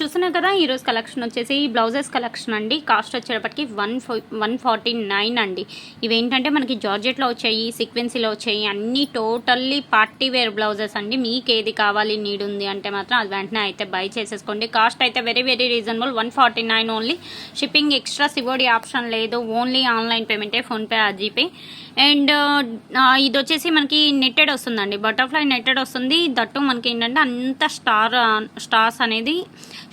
చూస్తున్నాం కదా ఈరోజు కలెక్షన్ వచ్చేసి బ్లౌజెస్ కలెక్షన్ అండి. కాస్ట్ వచ్చేటప్పటికి వన్ వన్ ఫార్టీ నైన్ అండి. ఇవేంటంటే మనకి జార్జెట్లో వచ్చాయి సీక్వెన్సీలో వచ్చాయి అన్నీ టోటల్లీ పార్టీ వేర్ బ్లౌజెస్ అండి. మీకు ఏది కావాలి నీడ్ ఉంది అంటే మాత్రం అది వెంటనే అయితే బై చేసేసుకోండి. కాస్ట్ అయితే very very reasonable. One forty nine only. Shipping extra COD option లేదు. ఓన్లీ ఆన్లైన్ పేమెంటే ఫోన్పే ఆ జీపే అండ్ ఇది వచ్చేసి మనకి నెట్టెడ్ వస్తుందండి. బటర్ఫ్లై నెట్టెడ్ వస్తుంది. దట్టు మనకి ఏంటంటే అంత స్టార్ స్టార్స్ అనేది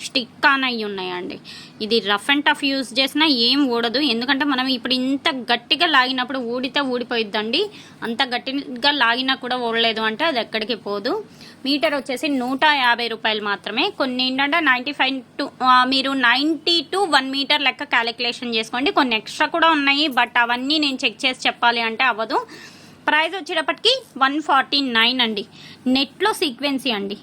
స్టిక్ ఆన్ అయ్యి ఉన్నాయండి. ఇది రఫ్ అండ్ టఫ్ యూస్ చేసినా ఏం ఊడదు. ఎందుకంటే మనం ఇప్పుడు ఇంత గట్టిగా లాగినప్పుడు ఊడితే ఊడిపోయిద్దండి. అంత గట్టిగా లాగినా కూడా ఊడలేదు అంటే అది ఎక్కడికి పోదు. మీటర్ వచ్చేసి నూట యాభై రూపాయలు మాత్రమే. కొన్ని ఏంటంటే నైంటీ ఫైవ్ టు మీరు నైంటీ టు వన్ మీటర్ లెక్క క్యాలిక్యులేషన్ చేసుకోండి. కొన్ని ఎక్స్ట్రా కూడా ఉన్నాయి బట్ అవన్నీ నేను చెక్ చేసి చెప్పాలి అంటే అవ్వదు. ప్రైస్ వచ్చేటప్పటికి వన్ ఫార్టీ నైన్ అండి. నెట్లో సీక్వెన్సీ అండి.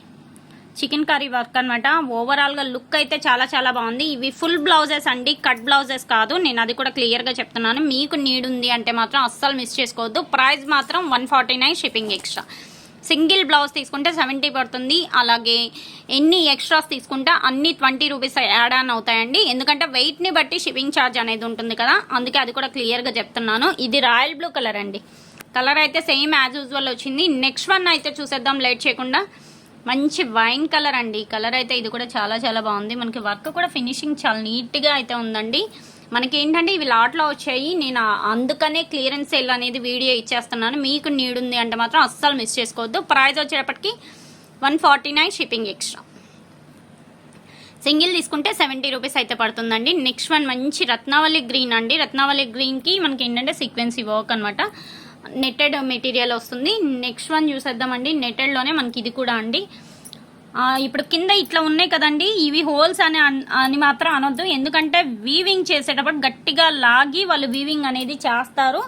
చికెన్ కర్రీ వర్క్ అనమాట ఓవరాల్గా లుక్ అయితే చాలా చాలా బాగుంది. ఇవి ఫుల్ బ్లౌజెస్ అండి. కట్ బ్లౌజెస్ కాదు. నేను అది కూడా క్లియర్గా చెప్తున్నాను. మీకు నీడ్ ఉంది అంటే మాత్రం అస్సలు మిస్ చేసుకోవద్దు. ప్రైస్ మాత్రం one forty nine shipping extra single blouse తీసుకుంటే సెవెంటీ పడుతుంది. అలాగే ఎన్ని ఎక్స్ట్రాస్ తీసుకుంటే అన్ని ట్వంటీ రూపీస్ యాడ్ ఆన్ అవుతాయండి. ఎందుకంటే వెయిట్ని బట్టి షిప్పింగ్ ఛార్జ్ అనేది ఉంటుంది కదా. అందుకే అది కూడా క్లియర్గా చెప్తున్నాను. ఇది రాయల్ బ్లూ కలర్ అండి. కలర్ అయితే సేమ్ యాజ్ యూజువల్ వచ్చింది. నెక్స్ట్ వన్ అయితే చూసేద్దాం. లేట్ చేయకుండా. మంచి వైన్ కలర్ అండి. కలర్ అయితే ఇది కూడా చాలా చాలా బాగుంది. మనకి వర్క్ కూడా ఫినిషింగ్ చాలా నీట్గా అయితే ఉందండి. మనకి ఏంటంటే ఇవి లాట్లో వచ్చాయి. నేను అందుకనే క్లియరెన్స్ సేల్ అనేది వీడియో ఇచ్చేస్తున్నాను. మీకు నీడ్ ఉంది అంటే మాత్రం అస్సలు మిస్ చేసుకోవద్దు. ప్రైస్ వచ్చేటప్పటికి one forty nine shipping extra. Single తీసుకుంటే సెవెంటీ రూపీస్ అయితే పడుతుందండి. నెక్స్ట్ వన్ మంచి రత్నావళి గ్రీన్ అండి. రత్నావళి గ్రీన్కి మనకి ఏంటంటే సీక్వెన్సీ వర్క్ అనమాట నెట్టెడ్ మెటీరియల్ వస్తుంది. నెక్స్ట్ వన్ చూసేద్దామండి. నెట్టెడ్లోనే మనకి ఇది కూడా అండి. ఇప్పుడు కింద ఇట్లా ఉన్నాయి కదండి. ఇవి హోల్స్ అని అని మాత్రం అనొద్దు. ఎందుకంటే వీవింగ్ చేసేటప్పుడు గట్టిగా లాగి వాళ్ళు వీవింగ్ అనేది చేస్తారు.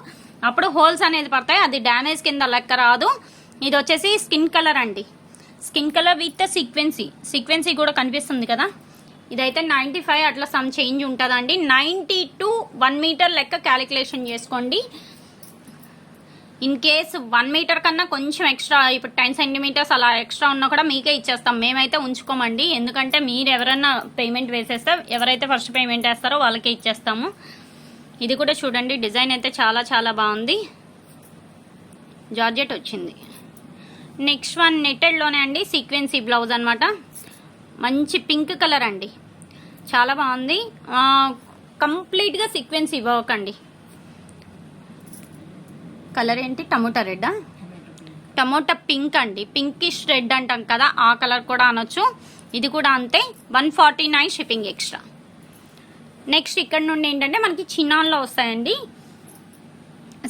అప్పుడు హోల్స్ అనేది పడతాయి. అది డ్యామేజ్ కింద లెక్క రాదు. ఇది వచ్చేసి స్కిన్ కలర్ అండి. Skin colour with sequence. Sequence కూడా కనిపిస్తుంది కదా. ఇదైతే నైంటీ ఫైవ్ అట్లా సమ్ చేంజ్ ఉంటుందండి. నైంటీ టు వన్ మీటర్ లెక్క క్యాలిక్యులేషన్ చేసుకోండి. ఇన్ కేస్ వన్ మీటర్ కన్నా కొంచెం ఎక్స్ట్రా ఇప్పుడు టెన్ సెంటీమీటర్స్ అలా ఎక్స్ట్రా ఉన్నా కూడా మీకే ఇచ్చేస్తాం. మేమైతే ఉంచుకోమండి. ఎందుకంటే మీరు ఎవరైనా పేమెంట్ వేసేస్తే ఎవరైతే ఫస్ట్ పేమెంట్ వేస్తారో వాళ్ళకే ఇచ్చేస్తాము. ఇది కూడా చూడండి డిజైన్ అయితే చాలా చాలా బాగుంది. జార్జెట్ వచ్చింది. నెక్స్ట్ వన్ నెట్టెడ్లోనే అండి సీక్వెన్సీ బ్లౌజ్ అనమాట మంచి పింక్ కలర్ అండి. చాలా బాగుంది. కంప్లీట్గా సీక్వెన్సీ వర్క్ అండి. కలర్ ఏంటి? టమోటా రెడ్డా? టమోటా పింక్ అండి. పింకిష్ రెడ్ అంటాం కదా ఆ కలర్ కూడా అనొచ్చు. ఇది కూడా అంతే. One forty nine shipping extra. Next ఇక్కడ నుండి ఏంటంటే మనకి చిన్నాన్లో వస్తాయండి.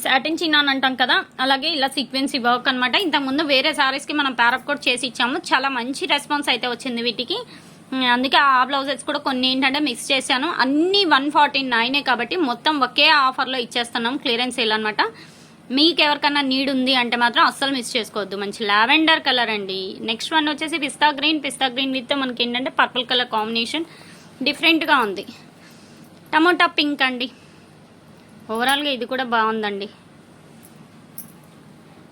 సాటిన్ చిన్నాన్ అంటాం కదా అలాగే ఇలా సీక్వెన్సీ వర్క్ అనమాట ఇంతకుముందు వేరే శారీస్కి మనం ప్యారప్ కూడా చేసి ఇచ్చాము. చాలా మంచి రెస్పాన్స్ అయితే వచ్చింది వీటికి. అందుకే ఆ బ్లౌజెస్ కూడా కొన్ని ఏంటంటే మిక్స్ చేశాను. అన్ని వన్ ఫార్టీ నైనే కాబట్టి మొత్తం ఒకే ఆఫర్లో ఇచ్చేస్తున్నాం క్లియరెన్స్ సేల్ అనమాట మీకు ఎవరికన్నా నీడ్ ఉంది అంటే మాత్రం అస్సలు మిస్ చేసుకోవద్దు. మంచి లావెండర్ కలర్ అండి. నెక్స్ట్ వన్ వచ్చేసి pista green. Pista green with మనకి ఏంటంటే పర్పుల్ కలర్ కాంబినేషన్ డిఫరెంట్గా ఉంది. టమోటా పింక్ అండి. ఓవరాల్గా ఇది కూడా బాగుందండి.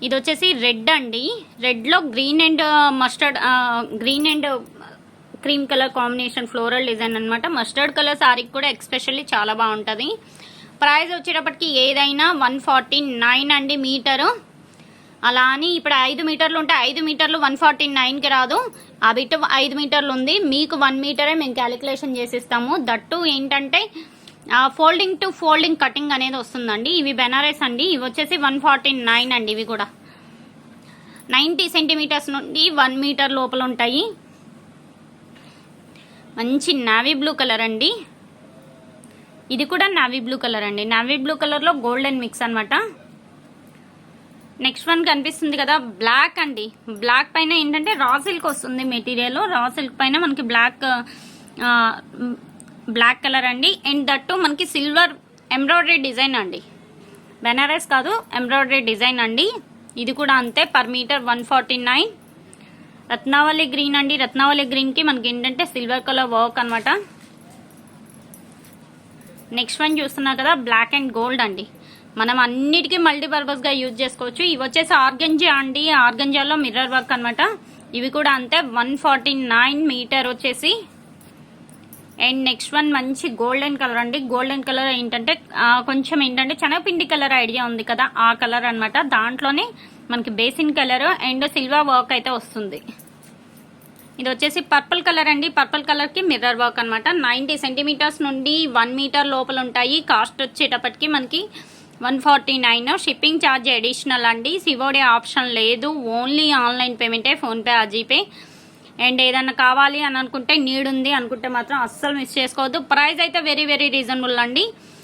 ఇది వచ్చేసి రెడ్ అండి. రెడ్లో green and mustard green and cream colour combination floral design అనమాట మస్టర్డ్ కలర్ సారీకి కూడా ఎక్స్పెషల్లీ చాలా బాగుంటుంది. ప్రైస్ వచ్చేటప్పటికి ఏదైనా వన్ ఫార్టీ నైన్ అండి మీటరు. అలా అని ఇప్పుడు ఐదు మీటర్లు ఉంటే ఐదు మీటర్లు వన్ ఫార్టీ నైన్కి రాదు. ఆ బిట్ ఐదు మీటర్లు ఉంది. మీకు వన్ మీటరే మేము క్యాలిక్యులేషన్ చేసిస్తాము. దట్టు ఏంటంటే ఫోల్డింగ్ టు ఫోల్డింగ్ కటింగ్ అనేది వస్తుందండి. ఇవి బెనారస్ అండి. ఇవి వచ్చేసి వన్ ఫార్టీ నైన్ అండి ఇవి కూడా. నైంటీ సెంటీమీటర్స్ నుండి వన్ మీటర్ లోపల ఉంటాయి. మంచి నావీ బ్లూ కలర్ అండి. ఇది కూడా నావీ బ్లూ కలర్ అండి. నావీ బ్లూ కలర్లో గోల్డెన్ మిక్స్ అనమాట నెక్స్ట్ వన్ కనిపిస్తుంది కదా బ్లాక్ అండి. బ్లాక్ పైన ఏంటంటే రా సిల్క్ వస్తుంది మెటీరియల్ రా సిల్క్ పైన మనకి బ్లాక్ బ్లాక్ కలర్ అండి. అండ్ దట్టు మనకి సిల్వర్ ఎంబ్రాయిడరీ డిజైన్ అండి. బెనారస్ కాదు ఎంబ్రాయిడరీ డిజైన్ అండి. ఇది కూడా అంతే per metre one forty nine Ratnavali green అండి. రత్నావళి గ్రీన్కి మనకి ఏంటంటే సిల్వర్ కలర్ వర్క్ అనమాట నెక్స్ట్ వన్ చూస్తున్నా కదా బ్లాక్ అండ్ గోల్డ్ అండి. మనం అన్నిటికీ మల్టీపర్పస్గా యూజ్ చేసుకోవచ్చు. ఇవి వచ్చేసి ఆర్గంజా అండి. ఆర్గంజాలో మిర్రర్ వర్క్ అనమాట ఇవి కూడా అంతే వన్ ఫార్టీ నైన్ మీటర్ వచ్చేసి. అండ్ నెక్స్ట్ వన్ మంచి గోల్డెన్ కలర్ అండి. గోల్డెన్ కలర్ ఏంటంటే కొంచెం ఏంటంటే శనగపిండి కలర్ ఐడియా ఉంది కదా ఆ కలర్ అన్నమాట. దాంట్లోనే మనకి basin colour and silver work అయితే వస్తుంది. ఇది వచ్చేసి పర్పుల్ కలర్ అండి. పర్పుల్ కలర్కి మిర్రర్ వర్క్ అనమాట నైంటీ సెంటీమీటర్స్ నుండి వన్ మీటర్ లోపల ఉంటాయి. కాస్ట్ వచ్చేటప్పటికి మనకి one forty nine. Shipping charge additional అండి. సివోడే ఆప్షన్ లేదు. ఓన్లీ ఆన్లైన్ పేమెంటే ఫోన్పే జీపే. అండ్ ఏదైనా కావాలి అని అనుకుంటే నీడ్ ఉంది అనుకుంటే మాత్రం అస్సలు మిస్ చేసుకోవద్దు. ప్రైస్ అయితే వెరీ వెరీ రీజనబుల్ అండి.